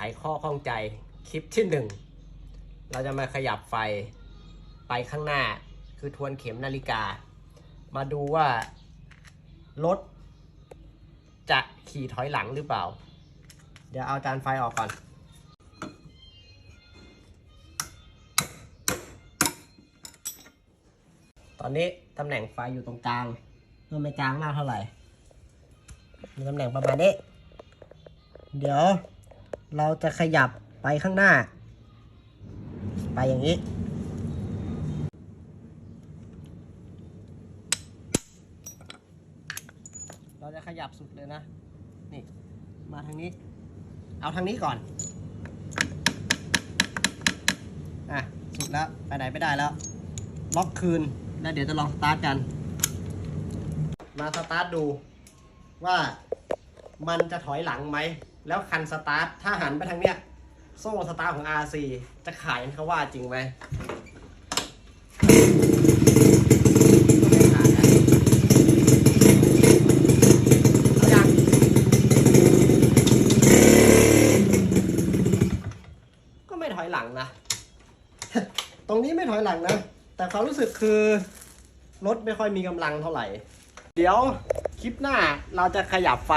ขข้อข้องใจคลิปที่หนึ่งเราจะมาขยับไฟไปข้างหน้าคือทวนเข็มนาฬิกา มาดูว่ารถจะขี่ถอยหลังหรือเปล่า เดี๋ยวเอาจานไฟออกก่อน ตอนนี้ตำแหน่งไฟอยู่ตรงกลางเมื่อไม่กลางมากเท่าไหร่ตำแหน่งประมาณนี้ เดี๋ยว เราจะขยับไปข้างหน้า ไปอย่างนี้ เราจะขยับสุดเลยนะ นี่ มาทางนี้ เอาทางนี้ก่อน อะ สุดแล้ว ไปไหนไม่ได้แล้ว ล็อกคืน แล้วเดี๋ยวจะลองสตาร์ทกัน มาสตาร์ทดูว่ามันจะถอยหลังไหม แล้วคันสตาร์ทถ้าหันไปทางเนี้ย โซ่สตาร์ทของ RC จะขายกันเขาว่าจริงไหมก็ไม่ถอยหลังนะ ตรงนี้ไม่ถอยหลังนะ แต่ความรู้สึกคือ รถไม่ค่อยมีกำลังเท่าไหร่ เดี๋ยวคลิปหน้าเราจะขยับไฟ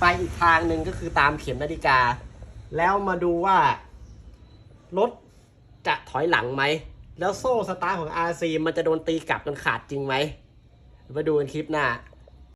ไปอีกทางหนึ่งก็คือตามเข็มนาฬิกา แล้วมาดูว่ารถจะถอยหลังไหม แล้วโซ่สตาร์ของ RC มันจะโดนตีกลับจนขาดจริงไหมมาดูกันคลิปหน้า